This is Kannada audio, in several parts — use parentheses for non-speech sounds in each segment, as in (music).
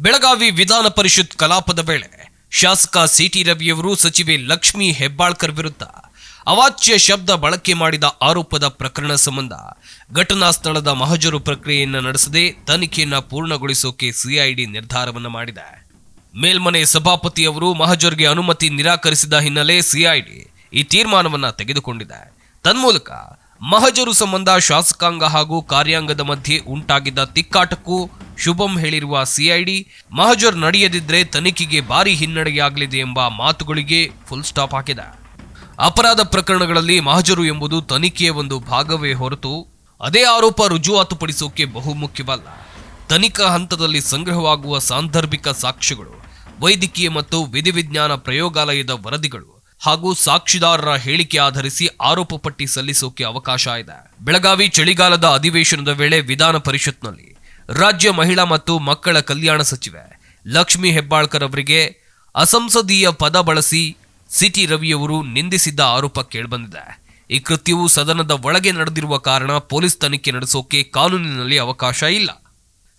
ಬೆಳಗಾವಿ ವಿಧಾನ ಪರಿಷತ್ ಕಲಾಪದ ವೇಳೆ ಶಾಸಕ ಸಿಟಿ ರವಿಯವರು ಸಚಿವೆ ಲಕ್ಷ್ಮಿ ಹೆಬ್ಬಾಳ್ಕರ್ ವಿರುದ್ಧ ಅವಾಚ್ಯ ಶಬ್ದ ಬಳಕೆ ಮಾಡಿದ ಆರೋಪದ ಪ್ರಕರಣ ಸಂಬಂಧ ಘಟನಾ ಸ್ಥಳದ ಮಹಜರು ಪ್ರಕ್ರಿಯೆಯನ್ನು ನಡೆಸದೆ ತನಿಖೆಯನ್ನು ಪೂರ್ಣಗೊಳಿಸೋಕೆ ಸಿಐಡಿ ನಿರ್ಧಾರವನ್ನು ಮಾಡಿದೆ. ಮೇಲ್ಮನೆ ಸಭಾಪತಿಯವರು ಮಹಜರ್ಗೆ ಅನುಮತಿ ನಿರಾಕರಿಸಿದ ಹಿನ್ನೆಲೆ ಸಿಐಡಿ ಈ ತೀರ್ಮಾನವನ್ನು ತೆಗೆದುಕೊಂಡಿದೆ. ತನ್ಮೂಲಕ ಮಹಜರು ಸಂಬಂಧ ಶಾಸಕಾಂಗ ಹಾಗೂ ಕಾರ್ಯಾಂಗದ ಮಧ್ಯೆ ಉಂಟಾಗಿದ್ದ ತಿಕ್ಕಾಟಕ್ಕೂ ಶುಭಂ ಹೇಳಿರುವ ಸಿಐಡಿ, ಮಹಜರ್ ನಡೆಯದಿದ್ರೆ ತನಿಖೆಗೆ ಭಾರಿ ಹಿನ್ನಡೆಯಾಗಲಿದೆ ಎಂಬ ಮಾತುಗಳಿಗೆ ಫುಲ್ ಸ್ಟಾಪ್ ಹಾಕಿದೆ. ಅಪರಾಧ ಪ್ರಕರಣಗಳಲ್ಲಿ ಮಹಜರು ಎಂಬುದು ತನಿಖೆಯ ಒಂದು ಭಾಗವೇ ಹೊರತು ಅದೇ ಆರೋಪ ರುಜುವಾತುಪಡಿಸೋಕೆ ಬಹುಮುಖ್ಯವಲ್ಲ. ತನಿಖಾ ಹಂತದಲ್ಲಿ ಸಂಗ್ರಹವಾಗುವ ಸಾಂದರ್ಭಿಕ ಸಾಕ್ಷ್ಯಗಳು, ವೈದ್ಯಕೀಯ ಮತ್ತು ವಿಧಿವಿಜ್ಞಾನ ಪ್ರಯೋಗಾಲಯದ ವರದಿಗಳು ಹಾಗೂ ಸಾಕ್ಷಿದಾರರ ಹೇಳಿಕೆ ಆಧರಿಸಿ ಆರೋಪ ಪಟ್ಟಿ ಸಲ್ಲಿಸೋಕೆ ಅವಕಾಶ ಇದೆ. ಬೆಳಗಾವಿ ಚಳಿಗಾಲದ ಅಧಿವೇಶನದ ವೇಳೆ ವಿಧಾನ ಪರಿಷತ್ನಲ್ಲಿ ರಾಜ್ಯ ಮಹಿಳಾ ಮತ್ತು ಮಕ್ಕಳ ಕಲ್ಯಾಣ ಸಚಿವೆ ಲಕ್ಷ್ಮಿ ಹೆಬ್ಬಾಳ್ಕರ್ ಅವರಿಗೆ ಅಸಂಸದೀಯ ಪದ ಬಳಸಿ ಸಿಟಿ ರವಿಯವರು ನಿಂದಿಸಿದ್ದ ಆರೋಪ ಕೇಳಿಬಂದಿದೆ. ಈ ಕೃತ್ಯವು ಸದನದ ಒಳಗೆ ನಡೆದಿರುವ ಕಾರಣ ಪೊಲೀಸ್ ತನಿಖೆ ನಡೆಸೋಕೆ ಕಾನೂನಿನಲ್ಲಿ ಅವಕಾಶ ಇಲ್ಲ.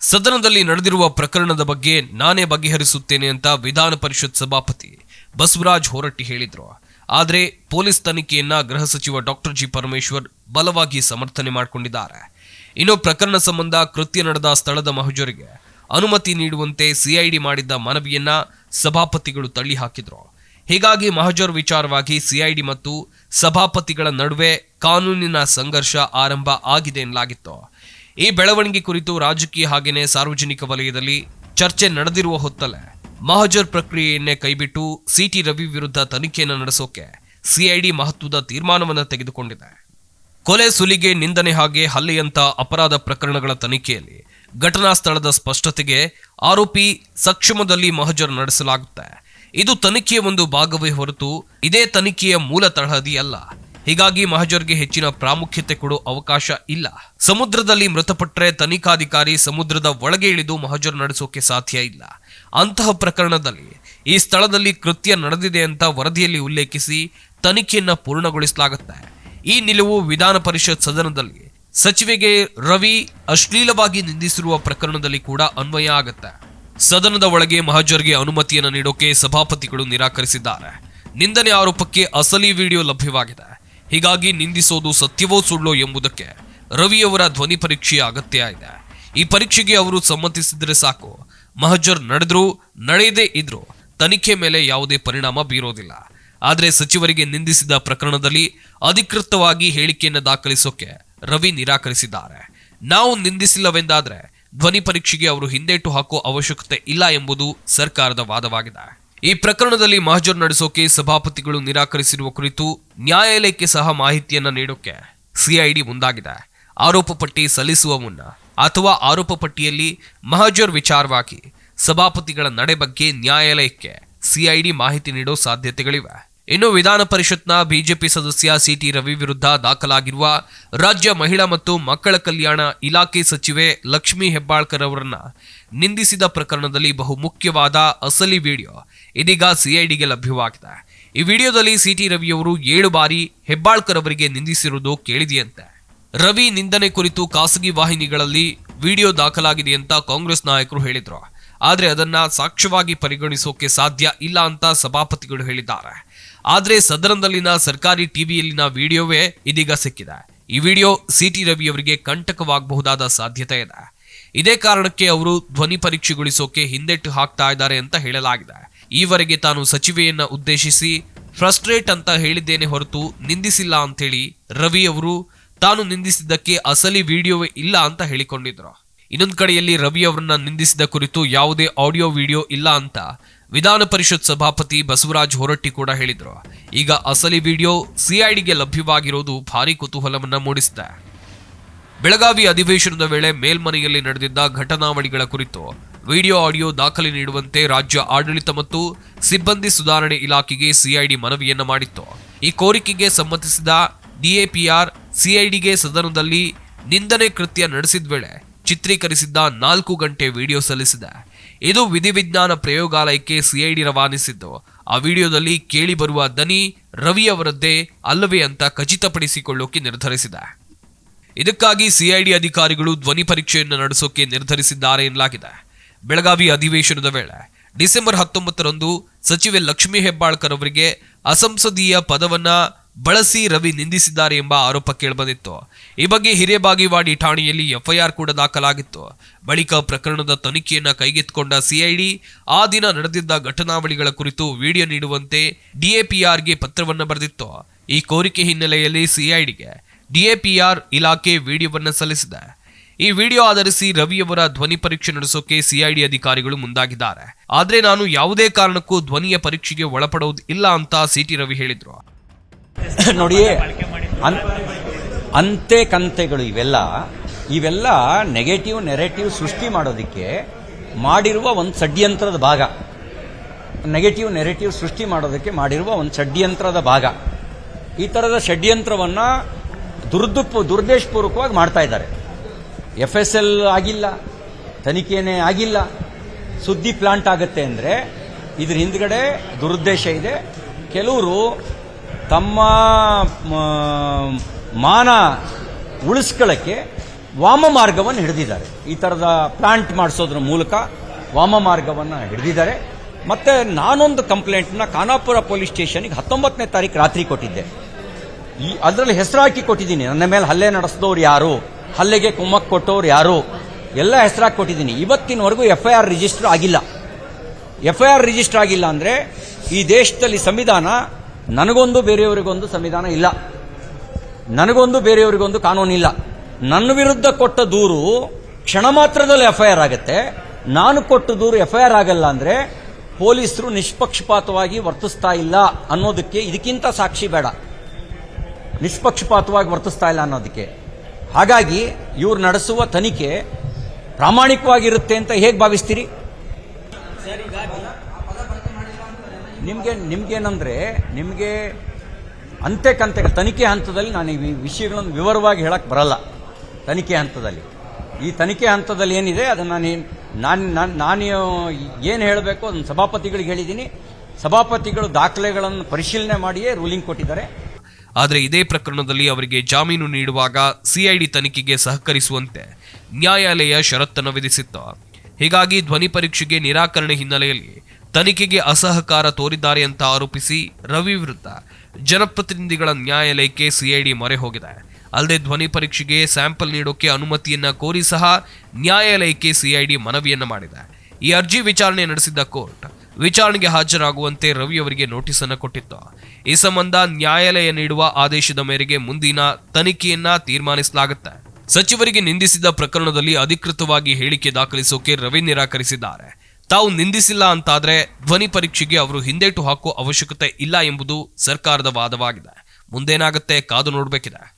ಸದನದಲ್ಲಿ ನಡೆದಿರುವ ಪ್ರಕರಣದ ಬಗ್ಗೆ ನಾನೇ ಬಗೆಹರಿಸುತ್ತೇನೆ ಅಂತ ವಿಧಾನ ಪರಿಷತ್ ಸಭಾಪತಿ ಬಸವರಾಜ್ ಹೊರಟ್ಟಿ ಹೇಳಿದ್ರು. ಆದರೆ ಪೊಲೀಸ್ ತನಿಖೆಯನ್ನ ಗೃಹ ಸಚಿವ ಡಾಕ್ಟರ್ ಜಿ ಪರಮೇಶ್ವರ್ ಬಲವಾಗಿ ಸಮರ್ಥನೆ ಮಾಡಿಕೊಂಡಿದ್ದಾರೆ. ಇನ್ನು ಪ್ರಕರಣ ಸಂಬಂಧ ಕೃತ್ಯ ನಡೆದ ಸ್ಥಳದ ಮಹಜರಿಗೆ ಅನುಮತಿ ನೀಡುವಂತೆ ಸಿಐಡಿ ಮಾಡಿದ್ದ ಮನವಿಯನ್ನ ಸಭಾಪತಿಗಳು ತಳ್ಳಿ ಹಾಕಿದ್ರು. ಹೀಗಾಗಿ ಮಹಜರ್ ವಿಚಾರವಾಗಿ ಸಿಐಡಿ ಮತ್ತು ಸಭಾಪತಿಗಳ ನಡುವೆ ಕಾನೂನಿನ ಸಂಘರ್ಷ ಆರಂಭ ಆಗಿದೆ ಎನ್ನಲಾಗಿತ್ತು. ಈ ಬೆಳವಣಿಗೆ ಕುರಿತು ರಾಜಕೀಯ ಹಾಗೆಯೇ ಸಾರ್ವಜನಿಕ ವಲಯದಲ್ಲಿ ಚರ್ಚೆ ನಡೆದಿರುವ ಹೊತ್ತಲ್ಲೇ ಮಹಜರ್ ಪ್ರಕ್ರಿಯೆಯನ್ನೇ ಕೈಬಿಟ್ಟು ಸಿಟಿ ರವಿ ವಿರುದ್ಧ ತನಿಖೆಯನ್ನು ನಡೆಸೋಕೆ ಸಿಐಡಿ ಮಹತ್ವದ ತೀರ್ಮಾನವನ್ನು ತೆಗೆದುಕೊಂಡಿದೆ. ಕೊಲೆ ಸುಲಿಗೆ ನಿಂದನೆ ಹಾಗೆ ಹಲ್ಲೆಯಂತ ಅಪರಾಧ ಪ್ರಕರಣಗಳ ತನಿಖೆಯಲ್ಲಿ ಘಟನಾ ಸ್ಥಳದ ಸ್ಪಷ್ಟತೆಗೆ ಆರೋಪಿ ಸಕ್ಷಮದಲ್ಲಿ ಮಹಜರ್ ನಡೆಸಲಾಗುತ್ತೆ. ಇದು ತನಿಖೆಯ ಒಂದು ಭಾಗವೇ ಹೊರತು ಇದೇ ತನಿಖೆಯ ಮೂಲ ತಳಹದಿ ಅಲ್ಲ. ಹೀಗಾಗಿ ಮಹಜರ್ಗೆ ಹೆಚ್ಚಿನ ಪ್ರಾಮುಖ್ಯತೆ ಕೊಡೋ ಅವಕಾಶ ಇಲ್ಲ. ಸಮುದ್ರದಲ್ಲಿ ಮೃತಪಟ್ಟರೆ ತನಿಖಾಧಿಕಾರಿ ಸಮುದ್ರದ ಒಳಗೆ ಇಳಿದು ಮಹಜರ್ ನಡೆಸೋಕೆ ಸಾಧ್ಯ ಇಲ್ಲ. ಅಂತಹ ಪ್ರಕರಣದಲ್ಲಿ ಈ ಸ್ಥಳದಲ್ಲಿ ಕೃತ್ಯ ನಡೆದಿದೆ ಅಂತ ವರದಿಯಲ್ಲಿ ಉಲ್ಲೇಖಿಸಿ ತನಿಖೆಯನ್ನು ಪೂರ್ಣಗೊಳಿಸಲಾಗುತ್ತೆ. ಈ ನಿಲುವು ವಿಧಾನ ಪರಿಷತ್ ಸದನದಲ್ಲಿ ಸಚಿವೆಗೆ ರವಿ ಅಶ್ಲೀಲವಾಗಿ ನಿಂದಿಸಿರುವ ಪ್ರಕರಣದಲ್ಲಿ ಕೂಡ ಅನ್ವಯ ಆಗುತ್ತೆ. ಸದನದ ಒಳಗೆ ಮಹಜರ್ಗೆ ಅನುಮತಿಯನ್ನು ನೀಡೋಕೆ ಸಭಾಪತಿಗಳು ನಿರಾಕರಿಸಿದ್ದಾರೆ. ನಿಂದನೆ ಆರೋಪಕ್ಕೆ ಅಸಲಿ ವಿಡಿಯೋ ಲಭ್ಯವಾಗಿದೆ. ಹೀಗಾಗಿ ನಿಂದಿಸೋದು ಸತ್ಯವೋ ಸುಳ್ಳೋ ಎಂಬುದಕ್ಕೆ ರವಿಯವರ ಧ್ವನಿ ಪರೀಕ್ಷೆಯ ಅಗತ್ಯ ಇದೆ. ಈ ಪರೀಕ್ಷೆಗೆ ಅವರು ಸಮ್ಮತಿಸಿದರೆ ಸಾಕು. ಮಹಜರ್ ನಡೆದ್ರು, ನಡೆಯದೇ ಇದ್ರು. ತನಿಖೆ ಮೇಲೆ ಯಾವುದೇ ಪರಿಣಾಮ ಬೀರೋದಿಲ್ಲ. ಆದರೆ ಸಚಿವರಿಗೆ ನಿಂದಿಸಿದ ಪ್ರಕರಣದಲ್ಲಿ ಅಧಿಕೃತವಾಗಿ ಹೇಳಿಕೆಯನ್ನು ದಾಖಲಿಸೋಕೆ ರವಿ ನಿರಾಕರಿಸಿದ್ದಾರೆ. ನಾವು ನಿಂದಿಸಿಲ್ಲವೆಂದಾದ್ರೆ ಧ್ವನಿ ಪರೀಕ್ಷೆಗೆ ಅವರು ಹಿಂದೇಟು ಹಾಕೋ ಅವಶ್ಯಕತೆ ಇಲ್ಲ ಎಂಬುದು ಸರ್ಕಾರದ ವಾದವಾಗಿದೆ. ಈ ಪ್ರಕರಣದಲ್ಲಿ ಮಹಜರ್ ನಡೆಸೋಕೆ ಸಭಾಪತಿಗಳು ನಿರಾಕರಿಸಿರುವ ಕುರಿತು ನ್ಯಾಯಾಲಯಕ್ಕೆ ಸಹ ಮಾಹಿತಿಯನ್ನು ನೀಡೋಕೆ ಸಿಐಡಿ ಮುಂದಾಗಿದೆ. ಆರೋಪ ಪಟ್ಟಿ ಸಲ್ಲಿಸುವ ಮುನ್ನ ಅಥವಾ ಆರೋಪ ಪಟ್ಟಿಯಲ್ಲಿ ಮಹಜರ್ ವಿಚಾರವಾಗಿ ಸಭಾಪತಿಗಳ ನಡೆ ಬಗ್ಗೆ ನ್ಯಾಯಾಲಯಕ್ಕೆ ಸಿಐಡಿ ಮಾಹಿತಿ ನೀಡೋ ಸಾಧ್ಯತೆಗಳಿವೆ. ಇನ್ನು ವಿಧಾನ ಪರಿಷತ್ನ ಬಿಜೆಪಿ ಸದಸ್ಯ ಸಿಟಿ ರವಿ ವಿರುದ್ಧ ದಾಖಲಾಗಿರುವ ರಾಜ್ಯ ಮಹಿಳಾ ಮತ್ತು ಮಕ್ಕಳ ಕಲ್ಯಾಣ ಇಲಾಖೆ ಸಚಿವೆ ಲಕ್ಷ್ಮಿ ಹೆಬ್ಬಾಳ್ಕರ್ ಅವರನ್ನ ನಿಂದಿಸಿದ ಪ್ರಕರಣದಲ್ಲಿ ಬಹುಮುಖ್ಯವಾದ ಅಸಲಿ ವಿಡಿಯೋ ಇದೀಗ ಸಿಐಡಿಗೆ ಲಭ್ಯವಾಗಿದೆ. ಈ ವಿಡಿಯೋದಲ್ಲಿ ಸಿಟಿ ರವಿಯವರು ಏಳು ಬಾರಿ ಹೆಬ್ಬಾಳ್ಕರ್ ಅವರಿಗೆ ನಿಂದಿಸಿರುವುದು ಕೇಳಿದೆಯಂತೆ. ರವಿ ನಿಂದನೆ ಕುರಿತು ಖಾಸಗಿ ವಾಹಿನಿಗಳಲ್ಲಿ ವಿಡಿಯೋ ದಾಖಲಾಗಿದೆ ಅಂತ ಕಾಂಗ್ರೆಸ್ ನಾಯಕರು ಹೇಳಿದ್ರು. ಆದರೆ ಅದನ್ನ ಸಾಕ್ಷ್ಯವಾಗಿ ಪರಿಗಣಿಸೋಕೆ ಸಾಧ್ಯ ಇಲ್ಲ ಅಂತ ಸಭಾಪತಿಗಳು ಹೇಳಿದ್ದಾರೆ. ಆದರೆ ಸದನದಲ್ಲಿನ ಸರ್ಕಾರಿ ಟಿವಿಯಲ್ಲಿನ ವಿಡಿಯೋವೇ ಇದೀಗ ಸಿಕ್ಕಿದೆ. ಈ ವಿಡಿಯೋ ಸಿಟಿ ರವಿಯವರಿಗೆ ಕಂಟಕವಾಗಬಹುದಾದ ಸಾಧ್ಯತೆ ಇದೆ. ಇದೇ ಕಾರಣಕ್ಕೆ ಅವರು ಧ್ವನಿ ಪರೀಕ್ಷೆಗೊಳಿಸೋಕೆ ಹಿಂದೆಟ್ಟು ಹಾಕ್ತಾ ಇದ್ದಾರೆ ಅಂತ ಹೇಳಲಾಗಿದೆ. ಈವರೆಗೆ ತಾನು ಸಚಿವೆಯನ್ನ ಉದ್ದೇಶಿಸಿ, ಫ್ರಸ್ಟ್ರೇಟ್ ಅಂತ ಹೇಳಿದ್ದೇನೆ ಹೊರತು ನಿಂದಿಸಿಲ್ಲ ಅಂತೇಳಿ ರವಿ ಅವರು ತಾನು ನಿಂದಿಸಿದ್ದಕ್ಕೆ ಅಸಲಿ ವಿಡಿಯೋವೇ ಇಲ್ಲ ಅಂತ ಹೇಳಿಕೊಂಡಿದ್ರು. ಇನ್ನೊಂದು ಕಡೆಯಲ್ಲಿ ರವಿ ಅವರನ್ನ ನಿಂದಿಸಿದ ಕುರಿತು ಯಾವುದೇ ಆಡಿಯೋ ವಿಡಿಯೋ ಇಲ್ಲ ಅಂತ ವಿಧಾನ ಪರಿಷತ್ ಸಭಾಪತಿ ಬಸವರಾಜ್ ಹೊರಟ್ಟಿ ಕೂಡ ಹೇಳಿದ್ರು. ಈಗ ಅಸಲಿ ವಿಡಿಯೋ ಸಿಐಡಿಗೆ ಲಭ್ಯವಾಗಿರೋದು ಭಾರಿ ಕುತೂಹಲವನ್ನ ಮೂಡಿಸಿದೆ. ಬೆಳಗಾವಿ ಅಧಿವೇಶನದ ವೇಳೆ ಮೇಲ್ಮನೆಯಲ್ಲಿ ನಡೆದಿದ್ದ ಘಟನಾವಳಿಗಳ ಕುರಿತು ವಿಡಿಯೋ ಆಡಿಯೋ ದಾಖಲೆ ನೀಡುವಂತೆ ರಾಜ್ಯ ಆಡಳಿತ ಮತ್ತು ಸಿಬ್ಬಂದಿ ಸುಧಾರಣೆ ಇಲಾಖೆಗೆ ಸಿಐಡಿ ಮನವಿಯನ್ನ ಮಾಡಿತ್ತು. ಈ ಕೋರಿಕೆಗೆ ಸಮ್ಮತಿಸಿದ ಡಿಎಪಿಆರ್ ಸಿಐಡಿಗೆ ಸದನದಲ್ಲಿ ನಿಂದನೆ ಕೃತ್ಯ ನಡೆಸಿದ ವೇಳೆ ಚಿತ್ರೀಕರಿಸಿದ್ದ ನಾಲ್ಕು ಗಂಟೆ ವಿಡಿಯೋ ಸಲ್ಲಿಸಿದೆ. ಇದು ವಿಧಿವಿಜ್ಞಾನ ಪ್ರಯೋಗಾಲಯಕ್ಕೆ ಸಿಐಡಿ ರವಾನಿಸಿದ್ದು. ಆ ವಿಡಿಯೋದಲ್ಲಿ ಕೇಳಿ ಬರುವ ದನಿ ರವಿ ಅವರದ್ದೇ ಅಲ್ಲವೇ ಅಂತ ಖಚಿತಪಡಿಸಿಕೊಳ್ಳೋಕೆ ನಿರ್ಧರಿಸಿದೆ. ಇದಕ್ಕಾಗಿ ಸಿಐಡಿ ಅಧಿಕಾರಿಗಳು ಧ್ವನಿ ಪರೀಕ್ಷೆಯನ್ನು ನಡೆಸೋಕೆ ನಿರ್ಧರಿಸಿದ್ದಾರೆ ಎನ್ನಲಾಗಿದೆ. ಬೆಳಗಾವಿ ಅಧಿವೇಶನದ ವೇಳೆ ಡಿಸೆಂಬರ್ ಹತ್ತೊಂಬತ್ತರಂದು ಸಚಿವೆ ಲಕ್ಷ್ಮೀ ಹೆಬ್ಬಾಳ್ಕರ್ ಅವರಿಗೆ ಅಸಂಸದೀಯ ಪದವನ್ನ ಬಳಸಿ ರವಿ ನಿಂದಿಸಿದ್ದಾರೆ ಎಂಬ ಆರೋಪ ಕೇಳಿಬಂದಿತ್ತು. ಈ ಬಗ್ಗೆ ಹಿರೇಬಾಗಿವಾಡಿ ಠಾಣೆಯಲ್ಲಿ ಎಫ್ಐಆರ್ ಕೂಡ ದಾಖಲಾಗಿತ್ತು. ಬಳಿಕ ಪ್ರಕರಣದ ತನಿಖೆಯನ್ನ ಕೈಗೆತ್ತಿಕೊಂಡ ಸಿಐಡಿ ಆ ದಿನ ನಡೆದಿದ್ದ ಘಟನಾವಳಿಗಳ ಕುರಿತು ವಿಡಿಯೋ ನೀಡುವಂತೆ ಡಿಎಪಿಆರ್ಗೆ ಪತ್ರವನ್ನ ಬರೆದಿತ್ತು. ಈ ಕೋರಿಕೆ ಹಿನ್ನೆಲೆಯಲ್ಲಿ ಸಿಐಡಿಗೆ ಡಿಎಪಿಆರ್ ಇಲಾಖೆ ವಿಡಿಯೋವನ್ನ ಸಲ್ಲಿಸಿದೆ. ಈ ವಿಡಿಯೋ ಆಧರಿಸಿ ರವಿಯವರ ಧ್ವನಿ ಪರೀಕ್ಷೆ ನಡೆಸೋಕೆ ಸಿಐಡಿ ಅಧಿಕಾರಿಗಳು ಮುಂದಾಗಿದ್ದಾರೆ. ಆದರೆ ನಾನು ಯಾವುದೇ ಕಾರಣಕ್ಕೂ ಧ್ವನಿಯ ಪರೀಕ್ಷೆಗೆ ಒಳಪಡೋದು ಇಲ್ಲ ಅಂತ ಸಿಟಿ ರವಿ ಹೇಳಿದ್ರು. (laughs) ನೋಡಿ ಅಂತೆ ಕಂತೆಗಳು ಇವೆಲ್ಲ ಇವೆಲ್ಲ ನೆಗೆಟಿವ್ ನೆರೆಟಿವ್ ಸೃಷ್ಟಿ ಮಾಡೋದಕ್ಕೆ ಮಾಡಿರುವ ಒಂದು ಷಡ್ಯಂತ್ರದ ಭಾಗ. ನೆಗೆಟಿವ್ ನೆರೆಟಿವ್ ಸೃಷ್ಟಿ ಮಾಡೋದಕ್ಕೆ ಮಾಡಿರುವ ಒಂದು ಷಡ್ಯಂತ್ರದ ಭಾಗ. ಈ ಥರದ ಷಡ್ಯಂತ್ರವನ್ನು ದುರ್ದುಪ್ ದುರ್ದೇಶಪೂರ್ವಕವಾಗಿ ಮಾಡ್ತಾ ಇದ್ದಾರೆ. ಎಫ್ ಎಸ್ ಎಲ್ ಆಗಿಲ್ಲ, ತನಿಖೆನೇ ಆಗಿಲ್ಲ. ಸುದ್ದಿ ಪ್ಲಾಂಟ್ ಆಗುತ್ತೆ ಅಂದರೆ ಇದ್ರ ಹಿಂದ್ಗಡೆ ದುರುದ್ದೇಶ ಇದೆ. ಕೆಲವರು ತಮ್ಮ ಮಾನ ಉಳಿಸ್ಕೊಳ್ಳೋಕ್ಕೆ ವಾಮ ಮಾರ್ಗವನ್ನು ಹಿಡಿದಿದ್ದಾರೆ. ಈ ಥರದ ಪ್ಲಾಂಟ್ ಮಾಡಿಸೋದ್ರ ಮೂಲಕ ವಾಮ ಮಾರ್ಗವನ್ನು ಹಿಡಿದಿದ್ದಾರೆ. ಮತ್ತು ನಾನೊಂದು ಕಂಪ್ಲೇಂಟ್ನ ಖಾನಾಪುರ ಪೊಲೀಸ್ ಸ್ಟೇಷನಿಗೆ ಹತ್ತೊಂಬತ್ತನೇ ತಾರೀಕು ರಾತ್ರಿ ಕೊಟ್ಟಿದ್ದೆ. ಈ ಅದರಲ್ಲಿ ಹೆಸರು ಹಾಕಿ ಕೊಟ್ಟಿದ್ದೀನಿ. ನನ್ನ ಮೇಲೆ ಹಲ್ಲೆ ನಡೆಸಿದವ್ರು ಯಾರು? ಹಲ್ಲೆಗೆ ಕುಮ್ಮಕ್ ಕೊಟ್ಟವ್ರು ಯಾರು? ಎಲ್ಲ ಹೆಸರಾಗಿ ಕೊಟ್ಟಿದ್ದೀನಿ. ಇವತ್ತಿನವರೆಗೂ ಎಫ್ ಐ ಆರ್ ರಿಜಿಸ್ಟರ್ ಆಗಿಲ್ಲ. ಎಫ್ ಐ ಆರ್ ರಿಜಿಸ್ಟರ್ ಆಗಿಲ್ಲ ಅಂದರೆ ಈ ದೇಶದಲ್ಲಿ ಸಂವಿಧಾನ ನನಗೊಂದು ಬೇರೆಯವರಿಗೊಂದು ಸಂವಿಧಾನ ಇಲ್ಲ. ನನಗೊಂದು ಬೇರೆಯವರಿಗೊಂದು ಕಾನೂನಿಲ್ಲ ನನ್ನ ವಿರುದ್ಧ ಕೊಟ್ಟ ದೂರು ಕ್ಷಣ ಮಾತ್ರದಲ್ಲಿ ಎಫ್ ಐ ಆರ್ ಆಗುತ್ತೆ. ನಾನು ಕೊಟ್ಟ ದೂರು ಎಫ್ ಐ ಆರ್ ಆಗಲ್ಲ ಅಂದರೆ ಪೊಲೀಸರು ನಿಷ್ಪಕ್ಷಪಾತವಾಗಿ ವರ್ತಿಸ್ತಾ ಇಲ್ಲ ಅನ್ನೋದಕ್ಕೆ ಇದಕ್ಕಿಂತ ಸಾಕ್ಷಿ ಬೇಡ. ನಿಷ್ಪಕ್ಷಪಾತವಾಗಿ ವರ್ತಿಸ್ತಾ ಇಲ್ಲ ಅನ್ನೋದಕ್ಕೆ. ಹಾಗಾಗಿ ಇವ್ರು ನಡೆಸುವ ತನಿಖೆ ಪ್ರಾಮಾಣಿಕವಾಗಿರುತ್ತೆ ಅಂತ ಹೇಗೆ ಭಾವಿಸ್ತೀರಿ? ನಿಮಗೆ, ನಿಮ್ಗೇನಂದ್ರೆ, ನಿಮಗೆ ಅಂತೆ ಕಂತೆಗೆ ತನಿಖೆ ಹಂತದಲ್ಲಿ ನಾನು ಈ ವಿಷಯಗಳನ್ನು ವಿವರವಾಗಿ ಹೇಳಕ್ಕೆ ಬರಲ್ಲ. ತನಿಖೆ ಹಂತದಲ್ಲಿ. ಈ ತನಿಖೆ ಹಂತದಲ್ಲಿ ಏನಿದೆ, ಅದನ್ನು ನಾನು ನಾನು ನಾನು ನಾನು, ಏನು ಹೇಳಬೇಕು ಅದನ್ನು ಸಭಾಪತಿಗಳಿಗೆ ಹೇಳಿದ್ದೀನಿ. ಸಭಾಪತಿಗಳು ದಾಖಲೆಗಳನ್ನು ಪರಿಶೀಲನೆ ಮಾಡಿಯೇ ರೂಲಿಂಗ್ ಕೊಟ್ಟಿದ್ದಾರೆ. ಆದರೆ ಇದೇ ಪ್ರಕರಣದಲ್ಲಿ ಅವರಿಗೆ ಜಾಮೀನು ನೀಡುವಾಗ ಸಿಐಡಿ ತನಿಖೆಗೆ ಸಹಕರಿಸುವಂತೆ ನ್ಯಾಯಾಲಯ ಷರತ್ತನ್ನು ವಿಧಿಸಿತ್ತು. ಹೀಗಾಗಿ ಧ್ವನಿ ಪರೀಕ್ಷೆಗೆ ನಿರಾಕರಣೆ ಹಿನ್ನೆಲೆಯಲ್ಲಿ ತನಿಖೆಗೆ ಅಸಹಕಾರ ತೋರಿದ್ದಾರೆ ಅಂತ ಆರೋಪಿಸಿ ರವಿ ವಿರುದ್ಧ ಜನಪ್ರತಿನಿಧಿಗಳ ನ್ಯಾಯಾಲಯಕ್ಕೆ ಸಿಐಡಿ ಮೊರೆ ಹೋಗಿದೆ. ಅಲ್ಲದೆ ಧ್ವನಿ ಪರೀಕ್ಷೆಗೆ ಸ್ಯಾಂಪಲ್ ನೀಡೋಕೆ ಅನುಮತಿಯನ್ನ ಕೋರಿ ಸಹ ನ್ಯಾಯಾಲಯಕ್ಕೆ ಸಿಐಡಿ ಮನವಿಯನ್ನ ಮಾಡಿದೆ. ಈ ಅರ್ಜಿ ವಿಚಾರಣೆ ನಡೆಸಿದ್ದ ಕೋರ್ಟ್ ವಿಚಾರಣೆಗೆ ಹಾಜರಾಗುವಂತೆ ರವಿ ಅವರಿಗೆ ನೋಟಿಸ್ ಅನ್ನು ಕೊಟ್ಟಿತ್ತು. ಈ ಸಂಬಂಧ ನ್ಯಾಯಾಲಯ ನೀಡುವ ಆದೇಶದ ಮೇರೆಗೆ ಮುಂದಿನ ತನಿಖೆಯನ್ನ ತೀರ್ಮಾನಿಸಲಾಗುತ್ತೆ. ಸಚಿವರಿಗೆ ನಿಂದಿಸಿದ ಪ್ರಕರಣದಲ್ಲಿ ಅಧಿಕೃತವಾಗಿ ಹೇಳಿಕೆ ದಾಖಲಿಸೋಕೆ ರವಿ ನಿರಾಕರಿಸಿದ್ದಾರೆ. ತಾವು ನಿಂದಿಸಿಲ್ಲ ಅಂತಾದರೆ ಧ್ವನಿ ಪರೀಕ್ಷೆಗೆ ಅವರು ಹಿಂದೇಟು ಹಾಕುವ ಅವಶ್ಯಕತೆ ಇಲ್ಲ ಎಂಬುದು ಸರ್ಕಾರದ ವಾದವಾಗಿದೆ. ಮುಂದೇನಾಗುತ್ತೆ ಕಾದು ನೋಡಬೇಕಿದೆ.